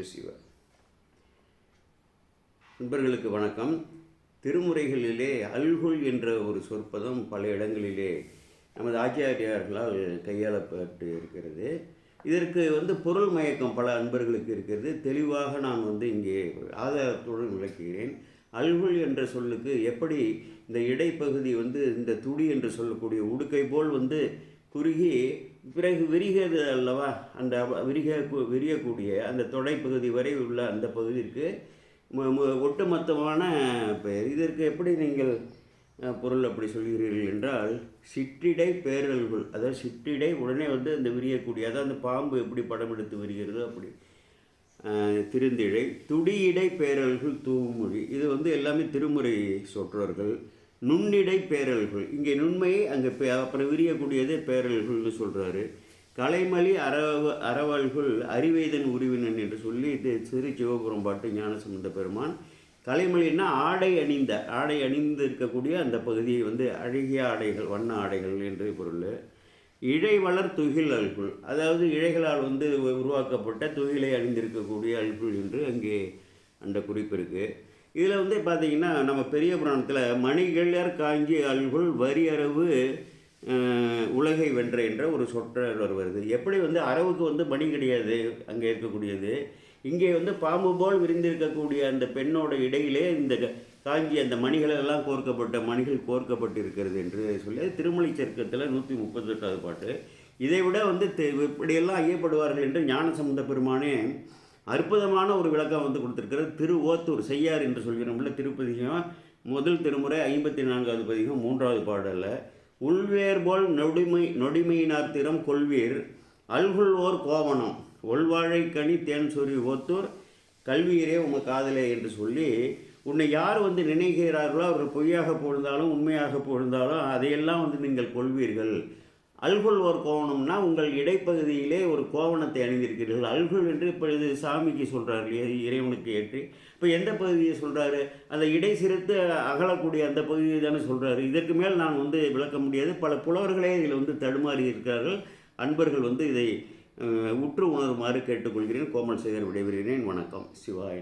சிவசிவ நண்பர்களுக்கு வணக்கம். திருமுறைகளிலே அல்குல் என்ற ஒரு சொற்பதம் பல இடங்களிலே நமது ஆச்சாரியார்களால் கையாளப்பட்டு இருக்கிறது. இதற்கு வந்து பொருள் மயக்கம் பல அன்பர்களுக்கு இருக்கிறது. தெளிவாக நான் வந்து இங்கே ஆதாரத்துடன் விளக்குகிறேன். அல்குல் என்ற சொல்லுக்கு எப்படி இந்த இடைப்பகுதி வந்து இந்த துடி என்று சொல்லக்கூடிய உடுக்கை போல் வந்து குறுகி பிறகு விரிகிறது அல்லவா? அந்த விரிக விரியக்கூடிய அந்த தொடைப்பகுதி வரை உள்ள அந்த பகுதிக்கு ஒட்டுமொத்தமான பெயர் இதற்கு எப்படி நீங்கள் பொருள் அப்படி சொல்கிறீர்கள் என்றால் சிற்றிடை பேரல்கள் அதாவது சிற்றிடை உடனே வந்து அந்த விரியக்கூடிய அதாவது அந்த பாம்பு எப்படி படம் எடுத்து விரிகிறது அப்படி திருந்திடை திருந்திழை துடியிடை பேரல்கள் தூமொழி இது வந்து எல்லாமே திருமுறை சொற்றோர்கள் நுண்ணிடை பேரல்கள் இங்கே நுண்மையை அங்கே பே அப்புறம் விரியக்கூடியதே பேரல்கள்னு சொல்கிறாரு கலைமலி அறவ அரவல்குள் அறிவேதன் உருவினன் என்று சொல்லி இது சிறு சிவபுரம் பாட்டு ஞானசம்பந்த பெருமான். கலைமலின்னா ஆடை அணிந்த ஆடை அணிந்து இருக்கக்கூடிய அந்த பகுதியை வந்து அழகிய ஆடைகள் வண்ண ஆடைகள் என்று பொருள். இழைவளர் துகில் அல்குள் அதாவது இழைகளால் வந்து உருவாக்கப்பட்ட துகிலை அணிந்திருக்கக்கூடிய அல்குள் என்று அங்கே அந்த குறிப்பு இருக்குது இதில் வந்து பார்த்தீங்கன்னா நம்ம பெரிய புராணத்தில் மணிகள்யர் காஞ்சி அல்குள் வரியரவு அஹ், உலகை வென்ற என்ற ஒரு சொற்றொடர் வருது எப்படி வந்து அரவுக்கு வந்து மணி கிடையாது அங்கே இருக்கக்கூடியது? இங்கே வந்து பாம்பு போல் விரிந்திருக்கக்கூடிய அந்த பெண்ணோட இடையிலே இந்த க- காஞ்சி அந்த மணிகளெல்லாம் கோர்க்கப்பட்ட மணிகள் கோர்க்கப்பட்டு இருக்கிறது என்று சொல்லி திருமலை சர்க்கத்தில் நூற்றி முப்பத்தெட்டாவது பாட்டு. இதை விட வந்து தெ- இப்படியெல்லாம் ஐயப்படுவார்கள் என்று ஞானசம்பந்த பெருமானே அற்புதமான ஒரு விளக்கம் வந்து கொடுத்துருக்கிறது திரு ஓத்தூர் செய்யார் என்று சொல்கிறோம்ல திருப்பதிகம் முதல் திருமுறை ஐம்பத்தி நான்காவது பதிகம் மூன்றாவது பாடலில் உள்வேர் போல் நொடிமை நொடிமையினார் திறம் கொள்வீர் அல்குல்வோர் கோவணம். ஒள்வாழை கனி தேன் சொறி ஓத்தூர் கல்வியரே உங்கள் காதலே என்று சொல்லி உன்னை யார் வந்து நினைக்கிறார்களோ அவர்கள் பொய்யாக பொழுந்தாலும் உண்மையாக பொழுந்தாலும் அதையெல்லாம் வந்து நீங்கள் கொள்வீர்கள். அல்குல் ஒரு கோவணம்னா உங்கள் இடைப்பகுதியிலே ஒரு கோவணத்தை அணிந்திருக்கிறீர்கள். அல்குல் என்று இப்போ இது சாமிக்கு சொல்கிறார் இறைவனுக்கு ஏற்றி. இப்போ எந்த பகுதியை சொல்கிறாரு அந்த இடை சிறுத்து அகலக்கூடிய அந்த பகுதியை தானே சொல்கிறாரு இதற்கு மேல் நான் வந்து விளக்க முடியாது. பல புலவர்களே இதில் வந்து தடுமாறி இருக்கிறார்கள். அன்பர்கள் வந்து இதை உற்று உணருமாறு கேட்டுக்கொள்கிறேன். கோமல் செய்தர் விடைபெறுகிறேன். வணக்கம். சிவாயன்